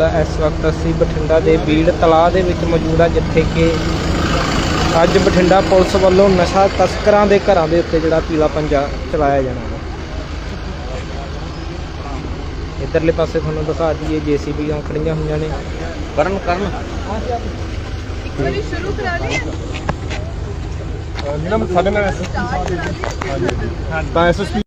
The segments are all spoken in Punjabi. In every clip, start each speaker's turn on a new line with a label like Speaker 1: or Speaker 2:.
Speaker 1: ਨਾਲ ਇਸ ਵਕਤ ਅਸੀਂ ਬਠਿੰਡਾ ਦੇ ਬੀੜ ਤਲਾਅ ਦੇ ਵਿੱਚ ਮੌਜੂਦ ਹਾਂ ਜਿੱਥੇ ਕਿ ਅੱਜ ਬਠਿੰਡਾ ਪੁਲਿਸ ਵੱਲੋਂ ਨਸ਼ਾ ਤਸਕਰਾਂ ਦੇ ਘਰਾਂ ਦੇ ਉੱਤੇ ਜਿਹੜਾ ਪੀਲਾ ਪੰਜਾ ਚਲਾਇਆ ਜਾਣਾ ਹੈ ਇਧਰਲੇ ਪਾਸੇ ਤੁਹਾਨੂੰ ਦਿਖਾ ਦਈਏ ਜੀਸੀਬੀਆਂ ਖੜੀਆਂ ਹੋਈਆਂ ਨੇ।
Speaker 2: ਕਰਨ ਕਰਨ।
Speaker 3: ਇੱਕ ਵਾਰੀ ਸ਼ੁਰੂ ਕਰਾ ਲਈ
Speaker 4: ਨਿਗਮ ਸਾਡੇ ਨਾਲ ਐਸਐਸਪੀ ਤਾਂ ਐਸਐਸਪੀ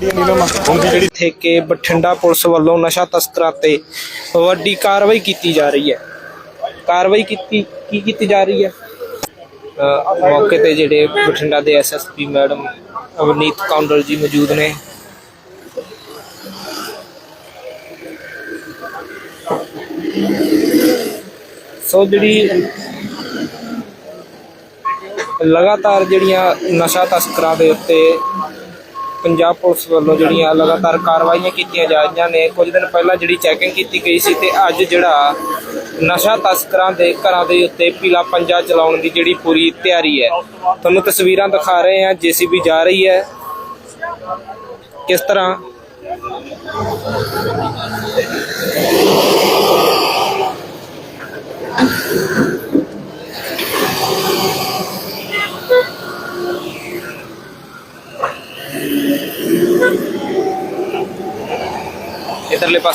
Speaker 4: ਜਿਹੜੀ ਨਿਗਮ
Speaker 1: ਕਿ ਬਠਿੰਡਾ ਪੁਲਿਸ ਵੱਲੋਂ ਨਸ਼ਾ ਤਸਕਰਾਂ ਤੇ ਵੱਡੀ ਕਾਰਵਾਈ ਕੀਤੀ ਜਾ ਰਹੀ ਹੈ। ਕਾਰਵਾਈ ਕੀਤੀ, ਕੀ ਕੀਤੀ ਜਾ ਰਹੀ ਹੈ? ਮੌਕੇ ਤੇ ਜਿਹੜੇ ਬਠਿੰਡਾ ਦੇ ਐਸਐਸਪੀ ਮੈਡਮ ਅਵਨੀਤ ਕੌਂਡਲ ਜੀ ਮੌਜੂਦ ਨੇ। ਸੋ ਜਿਹੜੀ ਲਗਾਤਾਰ ਜਿਹੜੀਆਂ ਨਸ਼ਾ ਤਸਕਰਾਂ ਦੇ ਉੱਤੇ ਪੰਜਾਬ ਪੁਲਿਸ ਵੱਲੋਂ ਜਿਹੜੀਆਂ ਲਗਾਤਾਰ ਕਾਰਵਾਈਆਂ ਕੀਤੀਆਂ ਜਾ ਰਹੀਆਂ ਨੇ, ਕੁਝ ਦਿਨ ਪਹਿਲਾਂ ਜਿਹੜੀ ਚੈਕਿੰਗ ਕੀਤੀ ਗਈ ਸੀ ਤੇ ਅੱਜ ਜਿਹੜਾ ਨਸ਼ਾ ਤਸਕਰਾਂ ਦੇ ਘਰਾਂ ਦੇ ਉੱਤੇ ਪੀਲਾ ਪੰਜਾ ਚਲਾਉਣ ਦੀ ਜਿਹੜੀ ਪੂਰੀ ਤਿਆਰੀ ਹੈ। ਤੁਹਾਨੂੰ ਤਸਵੀਰਾਂ ਦਿਖਾ ਰਹੇ ਹਾਂ, ਜੀਸੀਬੀ ਜਾ ਰਹੀ ਹੈ। ਕਿਸ ਤਰ੍ਹਾਂ? ਇਧਰਲੇ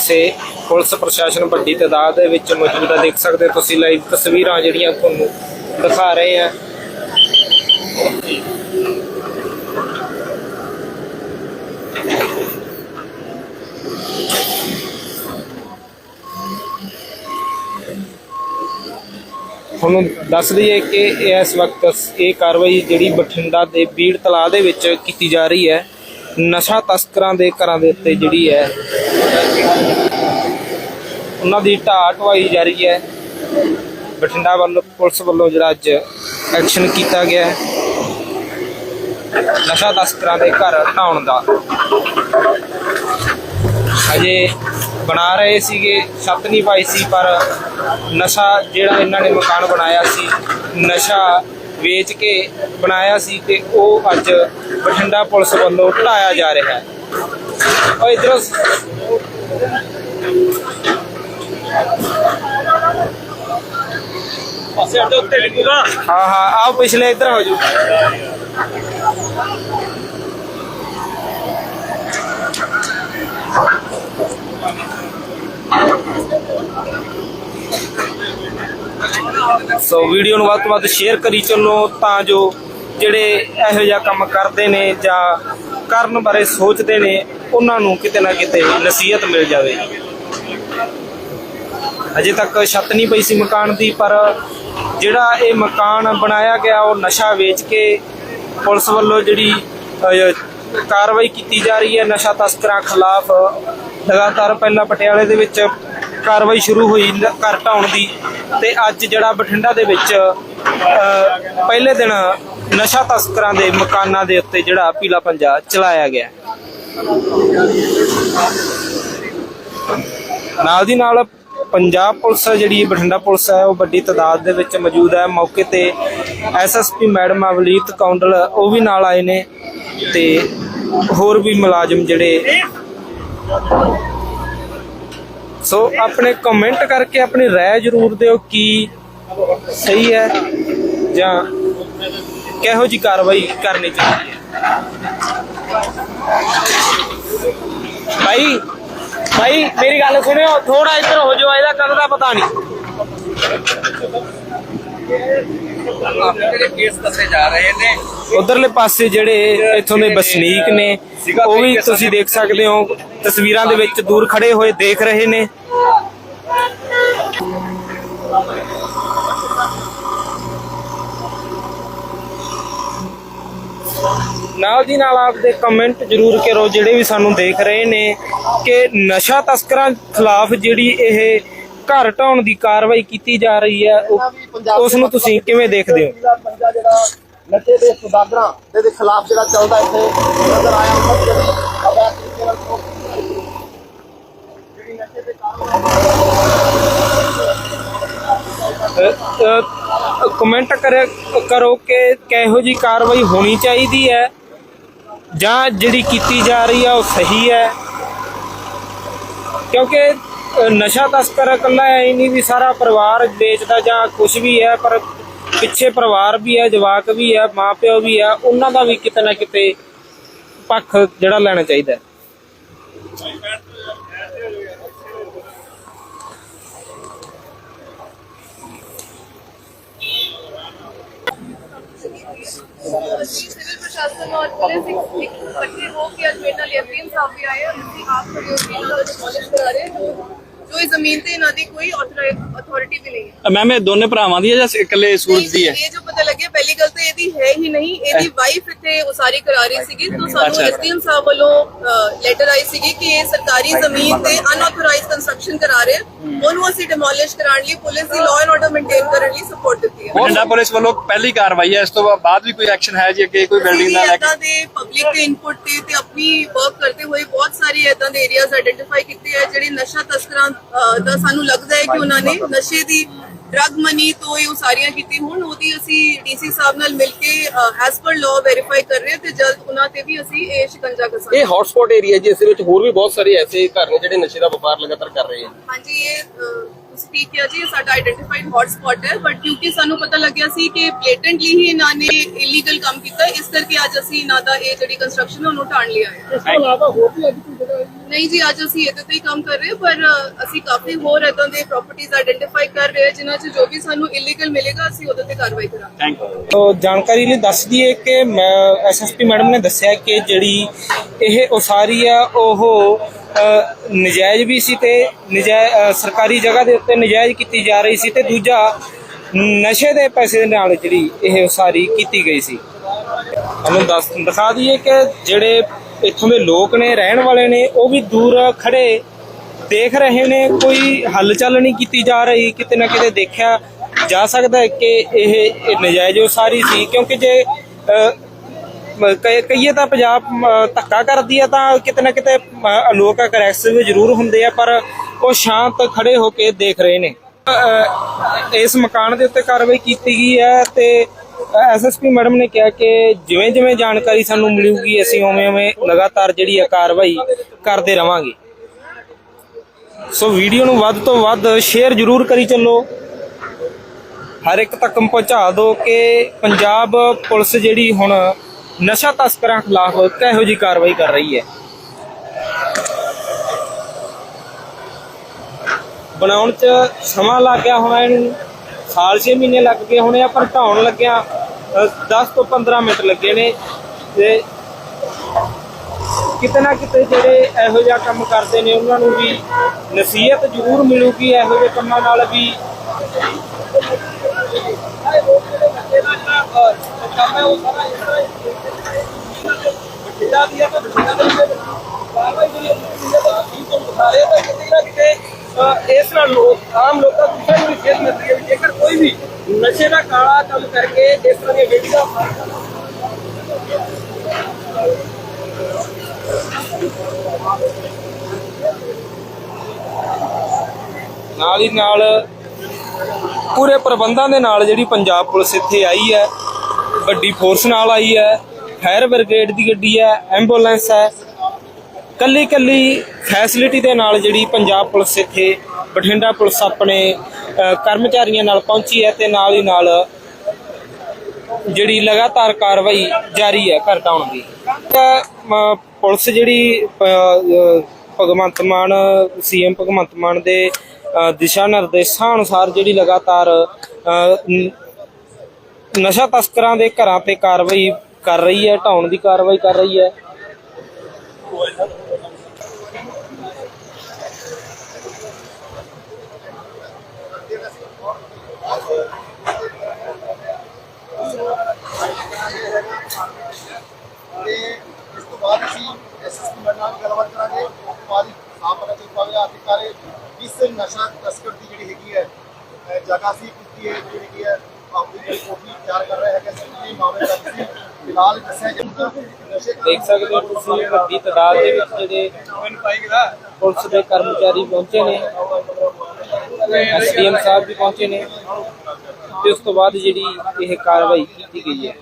Speaker 1: ਪਾਸੇ ਪੁਲਿਸ ਪ੍ਰਸ਼ਾਸਨ ਵੱਡੀ ਤਾਦਾਦ ਦੇ ਵਿੱਚ ਮੌਜੂਦ ਹੈ ਦੇਖ ਸਕਦੇ ਹੋ ਤੁਸੀਂ ਲਾਈਵ ਤਸਵੀਰਾਂ ਜਿਹੜੀਆਂ ਤੁਹਾਨੂੰ ਦਿਖਾ ਰਹੇ ਆ। ਤੁਹਾਨੂੰ ਦੱਸ ਦਈਏ ਕਿ ਇਸ ਵਕਤ ਇਹ ਕਾਰਵਾਈ ਜਿਹੜੀ ਬਠਿੰਡਾ ਦੇ ਬੀੜ ਤਲਾ ਦੇ ਵਿੱਚ ਕੀਤੀ ਜਾ ਰਹੀ ਹੈ। ਨਸ਼ਾ ਤਸਕਰਾਂ ਦੇ ਘਰਾਂ ਦੇ ਉੱਤੇ ਜਿਹੜੀ ਹੈ ਉਹਨਾਂ ਦੀ ਢਾਹ ਢਵਾਈ ਜਾਰੀ ਹੈ। ਬਠਿੰਡਾ ਵੱਲੋਂ, ਪੁਲਿਸ ਵੱਲੋਂ ਜਿਹੜਾ ਅੱਜ ਐਕਸ਼ਨ ਕੀਤਾ ਗਿਆ ਹੈ। ਨਸ਼ਾ ਤਸਕਰਾਂ ਦੇ ਘਰ ਢਾਉਣ ਦਾ। ਅਜੇ ਬਣਾ ਰਹੇ ਸੀਗੇ, ਛੱਤ ਨਹੀਂ ਪਾਈ ਸੀ, ਪਰ ਨਸ਼ਾ ਜਿਹੜਾ ਇਹਨਾਂ ਨੇ ਮਕਾਨ ਬਣਾਇਆ ਸੀ, ਨਸ਼ਾ ਵੇਚ ਕੇ ਬਣਾਇਆ ਸੀ ਤੇ ਉਹ ਅੱਜ ਬਠਿੰਡਾ ਪੁਲਿਸ ਵੱਲੋਂ ਢਾਇਆ ਜਾ ਰਿਹਾ ਹੈ। ਉਹ ਇਧਰ
Speaker 2: ਪਾਸੇ ਅੱਡੇ ਉੱਤੇ ਲਿਖੂਗਾ
Speaker 1: ਹਾਂ ਹਾਂ, ਆਓ ਪਿਛਲੇ ਇੱਧਰ ਹੋ ਜਾਓ। ਸੋ ਵੀਡੀਓ ਨੂੰ ਵੱਧ ਤੋਂ ਵੱਧ ਸ਼ੇਅਰ ਕਰੀ ਚੱਲੋ ਤਾਂ ਜੋ ਜਿਹੜੇ ਇਹੋ ਜਿਹਾ ਕੰਮ ਕਰਦੇ ਨੇ ਜਾਂ ਕਰਨ ਬਾਰੇ ਸੋਚਦੇ ਨੇ ਉਹਨਾਂ ਨੂੰ ਕਿਤੇ ਨਾ ਕਿਤੇ ਨਸੀਹਤ ਮਿਲ ਜਾਵੇ। ਅਜੇ ਤੱਕ ਛੱਤ ਨਹੀਂ ਪਈ ਸੀ ਮਕਾਨ ਦੀ ਪਰ ਜਿਹੜਾ ਇਹ ਮਕਾਨ ਬਣਾਇਆ ਗਿਆ ਉਹ ਨਸ਼ਾ ਵੇਚ ਕੇ ਪੁਲਿਸ ਵੱਲੋਂ ਜਿਹੜੀ ਕਾਰਵਾਈ ਕੀਤੀ ਜਾ ਰਹੀ ਹੈ ਨਸ਼ਾ ਤਸਕਰਾਂ ਖਿਲਾਫ ਲਗਾਤਾਰ ਪਹਿਲਾਂ ਪਟਿਆਲੇ ਦੇ ਵਿੱਚ ਕਾਰਵਾਈ ਸ਼ੁਰੂ ਹੋਈ ਘਰ ਢਾਉਣ ਦੀ। ਤੇ ਅੱਜ ਜਿਹੜਾ ਬਠਿੰਡਾ ਦੇ ਵਿੱਚ ਅਹ, ਪਹਿਲੇ ਦਿਨ ਨਸ਼ਾ ਤਸਕਰਾਂ ਦੇ ਮਕਾਨਾਂ ਦੇ ਉੱਤੇ ਜਿਹੜਾ ਪੀਲਾ ਪੰਜਾ ਚਲਾਇਆ ਗਿਆ। ਨਾਲ ਦੀ ਨਾਲ ਪੰਜਾਬ ਪੁਲਿਸ ਜਿਹੜੀ ਬਠਿੰਡਾ ਪੁਲਿਸ ਹੈ, ਉਹ ਵੱਡੀ ਤਾਦਾਦ ਦੇ ਵਿੱਚ ਮੌਜੂਦ ਹੈ। ਮੌਕੇ ਤੇ ਐਸਐਸਪੀ ਮੈਡਮ ਅਵਲੀਤ ਕੌਂਡਲ ਉਹ ਵੀ ਨਾਲ ਆਏ ਨੇ ਤੇ ਹੋਰ ਵੀ ਮੁਲਾਜ਼ਮ ਜਿਹੜੇ ਸੋ ਆਪਣੇ ਕਮੈਂਟ ਕਰਕੇ ਆਪਣੀ ਰਾਏ ਜ਼ਰੂਰ ਦਿਓ ਕੀ ਸਹੀ ਹੈ ਜਾਂ ਕਿਹੋ ਜੀ ਕਾਰਵਾਈ ਕਰਨੀ ਚਾਹੀਦੀ ਹੈ? ਭਾਈ ਭਾਈ, ਮੇਰੀ ਗੱਲ ਸੁਣਿਓ ਥੋੜਾ ਇੱਧਰ ਹੋ ਜਾਓ, ਇਹਦਾ ਕਦ ਦਾ ਪਤਾ ਨਹੀਂ। ਉਧਰਲੇ ਪਾਸੇ ਜਿਹੜੇ ਇੱਥੋਂ ਦੇ ਵਸਨੀਕ ਨੇ, ਉਹ ਵੀ ਤੁਸੀਂ ਦੇਖ ਸਕਦੇ ਹੋ, ਤਸਵੀਰਾਂ ਦੇ ਵਿੱਚ ਦੂਰ ਖੜੇ ਹੋਏ ਦੇਖ ਰਹੇ ਨੇ। ਨਾਲ ਦੀ ਨਾਲ ਆਪਦੇ ਕਮੈਂਟ ਜ਼ਰੂਰ ਕਰੋ ਜਿਹੜੇ ਵੀ ਸਾਨੂੰ ਦੇਖ ਰਹੇ ਨੇ ਕਿ ਨਸ਼ਾ ਤਸਕਰਾਂ ਖਿਲਾਫ ਜਿਹੜੀ ਇਹ ਘਰ ਢਾਉਣ ਦੀ ਕਾਰਵਾਈ ਕੀਤੀ ਜਾ ਰਹੀ ਹੈ ਉਸ ਨੂੰ ਤੁਸੀਂ ਕਿਵੇਂ ਦੇਖਦੇ ਹੋ?
Speaker 5: ਪੀਲਾ ਪੰਜਾ ਜਿਹੜਾ ਨਸ਼ੇ ਦੇ ਸੁਦਾਗਰਾਂ ਦੇ ਦੇ ਖਿਲਾਫ ਜਿਹੜਾ ਚੱਲਦਾ ਇੱਥੇ ਨਜ਼ਰ ਆਇਆ ਉਹਨਾਂ ਦੀ ਜਿਹੜੀ ਅਵੈਧ ਤਰੀਕੇ ਨਾਲ ਉਹ ਜਿਹੜੀ ਨਸ਼ੇ ਦੇ
Speaker 1: ਕਮੈਂਟ ਕਰਿਆ ਕਰੋ ਕਿ ਕਿਹੋ ਜੀ ਕਾਰਵਾਈ ਹੋਣੀ ਚਾਹੀਦੀ ਹੈ। ਜਾਂ ਜਿਹੜੀ ਕੀਤੀ ਜਾ ਰਹੀ ਹੈ ਉਹ ਸਹੀ ਹੈ? ਕਿਉਂਕਿ ਨਸ਼ਾ ਤਸਕਰ ਇਕੱਲਾ ਹੈ ਨਹੀਂ ਵੀ ਸਾਰਾ ਪਰਿਵਾਰ ਵੇਚਦਾ ਜਾਂ ਕੁਝ ਵੀ ਹੈ, ਪਰ ਪਿੱਛੇ ਪਰਿਵਾਰ ਵੀ ਹੈ, ਜਵਾਕ ਵੀ ਹੈ, ਮਾਪਿਓ ਵੀ ਹੈ, ਉਹਨਾਂ ਦਾ ਵੀ ਕਿਤੇ ਨਾ ਕਿਤੇ ਪੱਖ ਜਿਹੜਾ ਲੈਣਾ ਚਾਹੀਦਾ ਹੈ।
Speaker 3: सिविल प्रशासन और पुलिस इकट्ठे हो के अजमेर एम पी एम साहब भी आए और आप कॉलेज करा रहे हैं ਹਾਂ ਇਸ ਜ਼ਮੀਨ ਤੇ ਇਹਨਾਂ ਦੀ ਕੋਈ ਅਥਾਰਟੀ ਵੀ ਨਹੀਂ ਹੈ।
Speaker 2: ਮੈਮ ਇਹ ਦੋਨੇ ਭਰਾਵਾਂ ਦੀ ਹੈ ਜਾਂ ਇਕੱਲੇ ਸੂਰਜ ਦੀ ਹੈ?
Speaker 3: ਇਹ ਜੋ ਪਤਾ ਲੱਗਿਆ ਪਹਿਲੀ ਗੱਲ ਤਾਂ ਇਹਦੀ ਹੈ ਹੀ ਨਹੀਂ। ਇਹਦੀ ਵਾਈਫ ਇੱਥੇ ਉਸਾਰੀ ਕਰਾ ਰਹੀ ਸੀਗੀ ਤਾਂ ਸਾਨੂੰ। ਐਸਡੀਐਮ ਸਾਹਿਬ ਵੱਲੋਂ ਲੈਟਰ ਆਈ ਸੀਗੀ ਕਿ ਇਹ ਸਰਕਾਰੀ ਜ਼ਮੀਨ ਤੇ ਅਨਆਥੋਰਾਈਜ਼ਡ ਕੰਸਟਰਕਸ਼ਨ ਕਰਾ ਰਹੇ। ਉਹਨੂੰ ਅਸੀਂ ਡਿਮੋਲਿਸ਼ ਕਰਾਉਣ ਲਈ ਪੁਲਿਸ ਦੀ ਲਾਅ ਐਂਡ ਆਰਡਰ ਮੇਨਟੇਨ ਕਰਨ ਲਈ ਸਪੋਰਟ ਦਿੱਤੀ ਹੈ।
Speaker 2: ਬਠਿੰਡਾ ਪੁਲਿਸ ਵੱਲੋਂ ਪਹਿਲੀ ਕਾਰਵਾਈ ਹੈ ਇਸ ਤੋਂ ਬਾਅਦ ਵੀ ਕੋਈ ਐਕਸ਼ਨ ਹੈ ਜੀ ਅੱਗੇ ਕੋਈ ਬਿਲਡਿੰਗ ਦਾ ਲੈ ਕੇ
Speaker 3: ਇਦਾਂ ਦੇ ਪਬਲਿਕ ਦੇ ਇਨਪੁਟ ਤੇ ਤੇ ਆਪਣੀ ਵਰਕ ਕਰਦੇ ਹੋਏ ਬਹੁਤ ਸਾਰੇ ਇਦਾਂ ਦੇ ਏਰੀਆਜ਼ ਆਇਡੈਂਟੀਫਾਈ ਕੀਤੇ ਆ ਜਿਹੜੇ ਨਸ਼ਾ ਤਸਕਰਾਂ ਦਾ ਸਾਨੂੰ ਲੱਗਦਾ ਹੈ ਕਿ ਉਹਨਾਂ ਨੇ ਨਸ਼ੇ ਦੀ ਡਰਗ ਮਨੀ ਤੋਂ ਇਹ ਉਸਾਰੀਆਂ ਕੀਤੀ ਹੁਣ ਉਹਦੀ ਅਸੀਂ ਡੀਸੀ ਸਾਹਿਬ ਨਾਲ ਮਿਲ ਕੇ ਐਸ ਪਰ ਲਾਅ ਵੈਰੀਫਾਈ ਕਰ ਰਹੇ ਹਾਂ ਤੇ ਜਲਦ ਉਹਨਾਂ ਤੇ ਵੀ ਅਸੀਂ ਇਹ ਸ਼ਿਕੰਜਾ ਕਸਾਂਗੇ
Speaker 6: ਇਹ ਹੌਟਸਪੌਟ ਏਰੀਆ ਜਿਸ ਦੇ ਵਿੱਚ ਹੋਰ ਵੀ ਬਹੁਤ ਸਾਰੇ ਐਸੇ ਘਰ ਨੇ ਜਿਹੜੇ ਨਸ਼ੇ ਦਾ ਵਪਾਰ ਲਗਾਤਾਰ ਕਰ ਰਹੇ ਹਨ
Speaker 3: ਹਾਂਜੀ ਇਹ ਠੀਕ ਕਿਹਾ ਜੀ ਸਾਡਾ ਆਇਡੈਂਟੀਫਾਈਡ ਹੌਟ ਸਪੌਟ ਹੈ ਬਟ ਕਿਉਂਕਿ ਸਾਨੂੰ ਪਤਾ ਲੱਗਿਆ ਸੀ ਕਿ ਬਲੇਟੈਂਟਲੀ ਹੀ ਇਹਨਾਂ ਨੇ ਇਲੀਗਲ ਕੰਮ ਕੀਤਾ ਇਸ ਕਰਕੇ ਅੱਜ ਅਸੀਂ ਇਹਨਾਂ ਦਾ ਇਹ ਜਿਹੜੀ ਕੰਸਟਰਕਸ਼ਨ ਉਹਨੂੰ ਢਾਣ ਲਿਆ ਹੈ।
Speaker 4: ਇਸ ਤੋਂ ਇਲਾਵਾ ਹੋਰ ਵੀ ਅੱਜ ਕੋਈ ਜਗ੍ਹਾ
Speaker 3: ਨਹੀਂ ਜੀ ਅੱਜ ਅਸੀਂ ਇਹਦੇ ਤੇ ਹੀ ਕੰਮ ਕਰ ਰਹੇ ਹਾਂ ਪਰ ਅਸੀਂ ਕਾਫੀ ਹੋਰ ਇਦਾਂ ਦੇ ਪ੍ਰਾਪਰਟੀਆਂ ਆਇਡੈਂਟੀਫਾਈ ਕਰ ਰਹੇ ਹਾਂ ਜਿਨ੍ਹਾਂ 'ਚ ਜੋ ਵੀ ਸਾਨੂੰ ਇਲੀਗਲ ਮਿਲੇਗਾ ਅਸੀਂ ਉਹਦੇ ਤੇ ਕਾਰਵਾਈ ਕਰਾਂਗੇ।
Speaker 2: ਥੈਂਕ ਯੂ
Speaker 1: ਤੋ ਜਾਣਕਾਰੀ ਲਈ ਦੱਸ ਦਈਏ ਕਿ ਐਸਐਸਪੀ ਮੈਡਮ ਨੇ ਦੱਸਿਆ ਕਿ ਜਿਹੜੀ ਇਹ ਉਸਾਰੀ ਆ ਉਹ ਨਜਾਇਜ਼ ਵੀ ਸੀ ਤੇ ਨਜਾਇਜ਼ ਸਰਕਾਰੀ ਜਗ੍ਹਾ ਦੇ ਉੱਤੇ ਨਜਾਇਜ਼ ਕੀਤੀ ਜਾ ਰਹੀ ਸੀ ਤੇ ਦੂਜਾ ਨਸ਼ੇ ਦੇ ਪੈਸੇ ਦੇ ਨਾਲ ਜਿਹੜੀ ਇਹ ਉਸਾਰੀ ਕੀਤੀ ਗਈ ਸੀ। ਤੁਹਾਨੂੰ ਦੱਸ, ਦਿਖਾ ਦਈਏ ਕਿ ਜਿਹੜੇ ਇੱਥੋਂ ਦੇ ਲੋਕ ਨੇ, ਰਹਿਣ ਵਾਲੇ ਨੇ, ਉਹ ਵੀ ਦੂਰ ਖੜੇ ਦੇਖ ਰਹੇ ਨੇ, ਕੋਈ ਹਲਚਲ ਨਹੀਂ ਕੀਤੀ ਜਾ ਰਹੀ, ਕਿਤੇ ਨਾ ਕਿਤੇ ਦੇਖਿਆ ਜਾ ਸਕਦਾ ਹੈ ਕਿ ਇਹ ਇਹ ਨਜਾਇਜ਼ ਉਸਾਰੀ ਸੀ, ਕਿਉਂਕਿ ਜੇ ਅ, ਕਹੀਏ ਤਾਂ ਪੰਜਾਬ ਧੱਕਾ ਕਰਦੀ ਹੈ ਤਾਂ ਕਿਤੇ ਨਾ ਕਿਤੇ ਲੋਕ ਅਗਰੈਸਿਵ ਜ਼ਰੂਰ ਹੁੰਦੇ ਆ ਪਰ ਉਹ ਸ਼ਾਂਤ ਖੜੇ ਹੋ ਕੇ ਦੇਖ ਰਹੇ ਨੇ। ਇਸ ਮਕਾਨ ਦੇ ਉੱਤੇ ਕਾਰਵਾਈ ਕੀਤੀ ਗਈ ਹੈ ਤੇ ਐਸਐਸਪੀ ਮੈਡਮ ਨੇ ਕਿਹਾ ਕਿ ਜਿਵੇਂ ਜਿਵੇਂ ਜਾਣਕਾਰੀ ਸਾਨੂੰ ਮਿਲੂਗੀ ਅਸੀਂ ਉਵੇਂ ਉਵੇਂ ਲਗਾਤਾਰ ਜਿਹੜੀ ਆ ਕਾਰਵਾਈ ਕਰਦੇ ਰਵਾਂਗੇ। ਸੋ ਵੀਡੀਓ ਨੂੰ ਵੱਧ ਤੋਂ ਵੱਧ ਸ਼ੇਅਰ ਜ਼ਰੂਰ ਕਰੀ ਚੱਲੋ। ਹਰ ਇੱਕ ਤੱਕ ਪਹੁੰਚਾ ਦਿਓ ਕਿ ਪੰਜਾਬ ਪੁਲਿਸ ਜਿਹੜੀ ਹੁਣ ਨਸ਼ਾ ਤਸਕਰਾਂ ਖਿਲਾਫ ਕਿਹੋ ਜੀ ਕਾਰਵਾਈ ਕਰ ਰਹੀ ਹੈ? ਬਣਾਉਣ 'ਚ ਸਮਾਂ ਲੱਗ ਗਿਆ ਹੋਣਾ ਇਹਨੂੰ। ਸਾਲ 6 ਮਹੀਨੇ ਲੱਗ ਗਏ ਹੋਣੇ ਆ, ਪਰ ਢਾਉਣ ਲੱਗਿਆ 10 ਤੋਂ 15 ਮਿੰਟ ਲੱਗੇ ਨੇ। ਤੇ ਕਿਤੇ ਨਾ ਕਿਤੇ ਜਿਹੜੇ ਇਹੋ ਜਿਹਾ ਕੰਮ ਕਰਦੇ ਨੇ, ਉਹਨਾਂ ਨੂੰ ਵੀ ਨਸੀਹਤ ਜ਼ਰੂਰ ਮਿਲੂਗੀ ਇਹੋ ਜਿਹੇ ਕੰਮਾਂ ਨਾਲ ਵੀ। ਕੰਮ ਹੈ ਉਹ ਸਾਰਾ ਇਸ ਦੀ ਹੈ ਤਾਂ ਬਠਿੰਡਾ ਦੇ ਵਿੱਚ ਕਾਰਵਾਈ ਜਿਹੜੀ ਹੈ ਬਠਿੰਡਾ ਦਾ ਤੋਂ ਦਿਖਾ ਰਹੇ ਤਾਂ ਕਿਤੇ ਨਾ ਕਿਤੇ ਇਸ ਨਾਲ ਲੋਕ, ਆਮ ਲੋਕਾਂ ਨੂੰ ਕਿਸੇ ਨੂੰ ਵੀ ਮਿਲਦੀ ਹੈ ਜੇਕਰ ਕੋਈ ਵੀ ਨਸ਼ੇ ਦਾ ਕਾਲਾ ਕੰਮ ਕਰਕੇ ਇਸ ਤਰ੍ਹਾਂ ਦੀਆਂ ਵੀਡੀਓ ਨਾਲ ਹੀ ਨਾਲ ਪੂਰੇ ਪ੍ਰਬੰਧਾਂ ਦੇ ਨਾਲ ਜਿਹੜੀ ਪੰਜਾਬ ਪੁਲਿਸ ਇੱਥੇ ਆਈ ਹੈ, ਵੱਡੀ ਫੋਰਸ ਨਾਲ ਆਈ ਹੈ ਫਾਇਰ ਬ੍ਰਿਗੇਡ ਦੀ ਗੱਡੀ ਹੈ ਐਂਬੂਲੈਂਸ ਹੈ। ਕੱਲੀ ਕੱਲੀ ਫੈਸਿਲਿਟੀ ਦੇ ਨਾਲ ਜਿਹੜੀ ਪੰਜਾਬ ਪੁਲਿਸ ਇੱਥੇ ਬਠਿੰਡਾ ਪੁਲਿਸ ਆਪਣੇ ਕਰਮਚਾਰੀਆਂ ਨਾਲ ਪਹੁੰਚੀ ਹੈ ਤੇ ਨਾਲ ਹੀ ਨਾਲ ਜਿਹੜੀ ਲਗਾਤਾਰ ਕਾਰਵਾਈ ਜਾਰੀ ਹੈ ਘਰ ਢਾਉਣ ਦੀ। ਤਾਂ, ਪੁਲਿਸ ਜਿਹੜੀ ਭਗਵੰਤ ਮਾਨ ਸੀਐਮ ਭਗਵੰਤ ਮਾਨ ਦੇ ਦਿਸ਼ਾ ਨਿਰਦੇਸ਼ਾਂ ਅਨੁਸਾਰ ਜਿਹੜੀ ਲਗਾਤਾਰ ਅ, ਨਸ਼ਾ ਤਸਕਰਾਂ ਦੇ ਘਰਾਂ ਤੇ ਕਾਰਵਾਈ ਕਰ ਰਹੀ ਹੈ ਢਾਉਣ ਦੀ ਕਾਰਵਾਈ ਕਰ ਰਹੀ ਹੈ।
Speaker 5: ਤੇ ਇਸ ਤੋਂ ਬਾਅਦ ਅਸੀਂ ਐਸਐਸਪੀ ਮੈਡਮ ਨਾਲ ਗੱਲਬਾਤ ਕਰਾਂਗੇ। ਉਸ ਤੋਂ ਬਾਅਦ ਪਤਾ ਚੱਲ ਪਾਵੇਗਾ ਆਖਿਰਕਾਰ ਇਸ ਨਸ਼ਾ ਤਸਕਰ ਦੀ ਜਿਹੜੀ ਹੈਗੀ ਹੈ ਜਗ੍ਹਾ ਸੀ ਕਿਸਦੀ ਹੈ ਜਿਹੜੀ ਹੈਗੀ ਹੈ, ਆਪਣੀ ਜਿਹੜੀ ਕੋਠੀ ਤਿਆਰ ਕਰ ਰਹੇ ਹੈਗੇ। ਸੀ ਮਾਮਲੇ ਦਾ ਫਿਲਹਾਲ ਦੱਸਿਆ
Speaker 1: ਦੇਖ ਸਕਦੇ ਹੋ ਤੁਸੀਂ ਵੱਡੀ ਤਾਦਾਦ ਦੇ ਵਿੱਚ ਜਿਹੜੇ ਪੁਲਿਸ ਦੇ ਕਰਮਚਾਰੀ ਪਹੁੰਚੇ ਨੇ ਐਸਡੀਐਮ ਸਾਹਿਬ ਵੀ ਪਹੁੰਚੇ ਨੇ ਤੇ ਉਸ ਤੋਂ ਬਾਅਦ ਜਿਹੜੀ ਇਹ ਕਾਰਵਾਈ ਕੀਤੀ ਗਈ ਹੈ।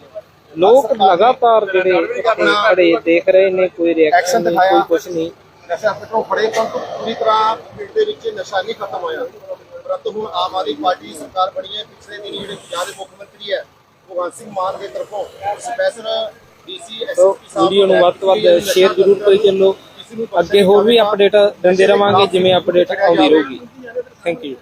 Speaker 1: ਲੋਕ ਲਗਾਤਾਰ ਜਿਹੜੇ ਖੜੇ ਦੇਖ ਰਹੇ ਨੇ ਕੋਈ ਰਿਐਕਸ਼ਨ ਨਹੀਂ ਕੋਈ ਕੁਝ ਨਹੀਂ।
Speaker 5: ਨਸ਼ਾ ਪੇਟੋਂ ਫੜੇ ਪਰੰਤੂ ਪੂਰੀ ਤਰ੍ਹਾਂ ਪਿੰਡ ਦੇ ਵਿੱਚ ਨਸ਼ਾ ਨਹੀਂ ਖਤਮ ਹੋਇਆ। ਪਰੰਤੂ ਹੁਣ ਆਮ ਆਦਮੀ ਪਾਰਟੀ ਸਰਕਾਰ ਬਣੀ ਹੈ ਪਿਛਲੇ ਦਿਨ ਜਿਹੜੇ ਪੰਜਾਬ ਦੇ ਮੁੱਖ ਮੰਤਰੀ ਹੈ ਭਗਵੰਤ ਸਿੰਘ ਮਾਨ ਦੇ ਤਰਫੋਂ ਸਪੈਸ਼ਲ ਡੀਸੀ
Speaker 1: ਸੋ ਵੀਡੀਓ ਨੂੰ ਵੱਧ ਤੋਂ ਵੱਧ ਸ਼ੇਅਰ ਜ਼ਰੂਰ ਕਰੀ ਚੱਲੋ ਅੱਗੇ ਹੋਰ ਵੀ ਅਪਡੇਟ ਦਿੰਦੇ ਰਵਾਂਗੇ ਜਿਵੇਂ ਅਪਡੇਟ ਆਉਂਦੀ ਰਹੂਗੀ। Thank you